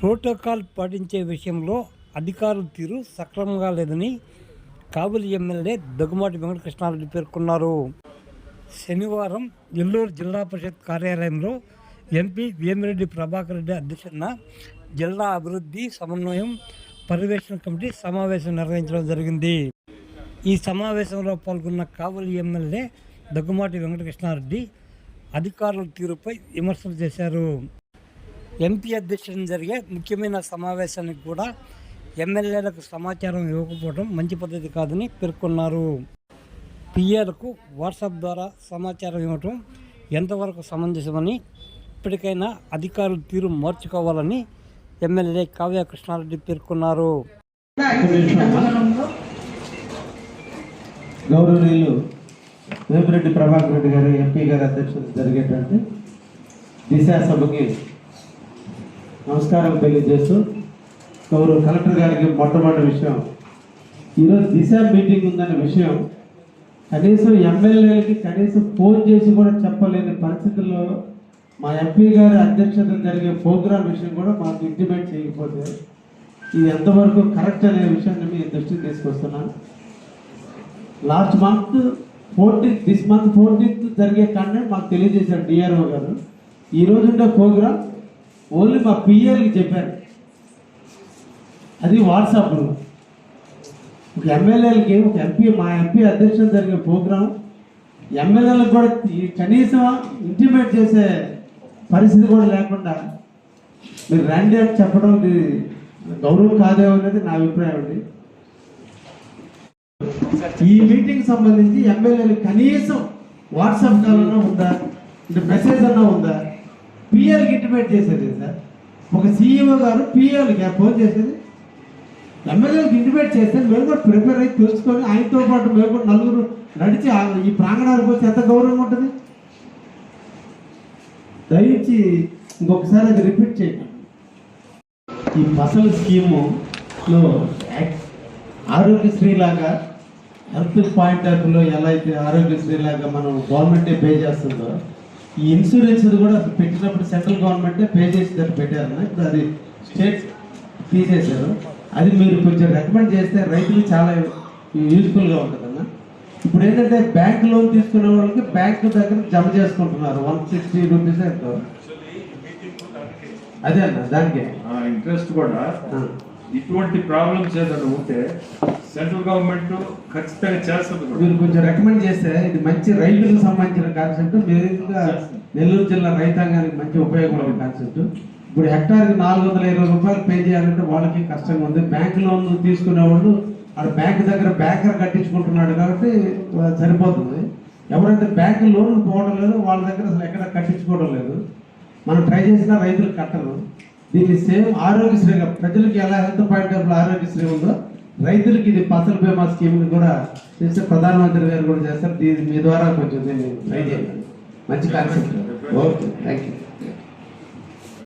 Protocol పాటించే విషయంలో అధికారుల తీరు సక్రమంగా లేదని కాబూలి ఎమ్మెల్యే దగ్గుమాటి వెంకటకృష్ణారెడ్డి పేర్కొన్నారు. శనివారం నెల్లూరు జిల్లా పరిషత్ కార్యాలయంలో ఎంపీ వేమిరెడ్డి ప్రభాకర్ రెడ్డి అధ్యక్షతన జిల్లా అభివృద్ధి సమన్వయం పర్యవేక్షణ కమిటీ సమావేశం నిర్వహించడం జరిగింది. ఈ సమావేశంలో పాల్గొన్న కావలి ఎమ్మెల్యే దగ్గుమాటి వెంకటకృష్ణారెడ్డి అధికారుల తీరుపై విమర్శలు చేశారు. ఎంపీ అధ్యక్షుడిని జరిగే ముఖ్యమైన సమావేశానికి కూడా ఎమ్మెల్యేలకు సమాచారం ఇవ్వకపోవడం మంచి పద్ధతి కాదని పేర్కొన్నారు. పిఏలకు వాట్సాప్ ద్వారా సమాచారం ఇవ్వటం ఎంతవరకు సమంజసమని ఇప్పటికైనా అధికారుల తీరు మార్చుకోవాలని ఎమ్మెల్యే కావ్య కృష్ణారెడ్డి పేర్కొన్నారు. గౌరవనీయులు వేమిరెడ్డి ప్రభాకర్ రెడ్డి గారు ఎంపీ గారి అధ్యక్షత జరిగేటువంటి దిశా సభకి నమస్కారం తెలియజేస్తూ గౌరవ కలెక్టర్ గారికి మొట్టమొదటి విషయం. ఈరోజు దిశ మీటింగ్ ఉందనే విషయం. కనీసం ఎమ్మెల్యేలకి కనీసం ఫోన్ చేసి కూడా చెప్పలేని పరిస్థితుల్లో మా ఎంపీ గారి అధ్యక్షత జరిగే ప్రోగ్రాం విషయం కూడా మాకు ఇంటిమేట్ చేయకపోతే ఇది ఎంతవరకు కరెక్ట్ అనే విషయాన్ని మీ దృష్టికి తీసుకొస్తున్నాను. Last month fourteenth this month fourteenth జరిగే కంటెంట్ మాకు తెలియజేశారు డిఆర్ఓ గారు. ఈ రోజు ఉండే ప్రోగ్రామ్ ఓన్లీ మా పిఎల్కి చెప్పారు అది వాట్సాప్లో ఒక ఎమ్మెల్యేలకి ఒక ఎంపీ మా ఎంపీ అధ్యక్షుడు జరిగే ప్రోగ్రాం. ఎమ్మెల్యేలకు కూడా కనీసం ఇంటిమేట్ చేసే పరిస్థితి కూడా లేకుండా మీరు రండి అని చెప్పడం ఇది గౌరవం కాదేమో అనేది నా అభిప్రాయం అండి. ఈ మీటింగ్ సంబంధించి ఎమ్మెల్యేలు కనీసం వాట్సాప్ కాల్ అన్నా ఉందా? అంటే మెసేజ్ అన్నా ఉందా? పిఎల్కి ఇంటిమేట్ చేసేది సార్ ఒక సీఈఓ గారు పిఎల్కి ఫోన్ చేసేది ఎమ్మెల్యేలకు ఇంటిమేట్ చేస్తే మేము కూడా ప్రిపేర్ అయ్యి తెలుసుకొని ఆయనతో పాటు మేము కూడా నలుగురు నడిచి ఆ- ఈ ప్రాంగణానికి వచ్చి ఎంత గౌరవం ఉంటుంది? దయించి ఇంకొకసారి అది రిపీట్ చేయండి. ఈ ఫసల్ స్కీములో ఆరోగ్యశ్రీ లాగా హెల్త్ పాయింట్ ఆఫ్ ఎలా అయితే ఆరోగ్యశ్రీ లాగా మనం గవర్నమెంటే పే చేస్తుందో ఈ ఇన్సూరెన్స్ కూడా పెట్టినప్పుడు సెంట్రల్ గవర్నమెంటే పే చేసి దాన్ని పెట్టారన్న ఇప్పుడు అది స్టేట్ తీసేశారు. అది మీరు కొంచెం రికమెండ్ చేస్తే రైతులు చాలా యూజ్ఫుల్గా ఉంటుందన్న. ఇప్పుడు ఏంటంటే బ్యాంక్ లోన్ తీసుకునే వాళ్ళకి బ్యాంక్ దగ్గర జమ చేసుకుంటున్నారు. వన్ సిక్స్టీ రూపీస్ ఎంతో. అదే అన్న దానికే. ఇంట్రెస్ట్ కూడా. ఇటువంటి ప్రాబ్లమ్స్ ఏదైనా ఉంటే సెంట్రల్ గవర్నమెంట్ ఖచ్చితంగా చేస్తుంది మీరు కొంచెం రికమెండ్ చేస్తే ఇది మంచి రైతులకు సంబంధించిన కాన్సెప్ట్ మీరుగా నెల్లూరు జిల్లా రైతాంగానికి మంచి ఉపయోగపడే కాన్సెప్ట్ ఇప్పుడు హెక్టార్కి నాలుగు వందల ఇరవై రూపాయలు పే చేయాలంటే వాళ్ళకి కష్టంగా ఉంది. బ్యాంక్ లోన్ తీసుకునే వాళ్ళు ఆడ బ్యాంక్ దగ్గర బ్యాంకర్ కట్టించుకుంటున్నాడు కాబట్టి సరిపోతుంది. ఎవరైతే బ్యాంక్ లోన్ పోవడం లేదు వాళ్ళ దగ్గర అసలు ఎక్కడ కట్టించుకోవడం లేదు. మనం ట్రై చేసినా రైతులు కట్టరు. దీన్ని సేమ్ ఆరోగ్యశ్రీగా ప్రజలకు ఎలా హెల్త్ పాయింట్ ఆఫ్ ఆరోగ్యశ్రీ ఉందో రైతులకి ఇది ఫసల్ బీమా స్కీమ్ కూడా చేస్తే ప్రధానమంత్రి గారు కూడా చేస్తారు. దీని మీ ద్వారా కొంచెం దీన్ని ట్రై చేయండి మంచి కాన్సెప్ట్ ఓకే థ్యాంక్ యూ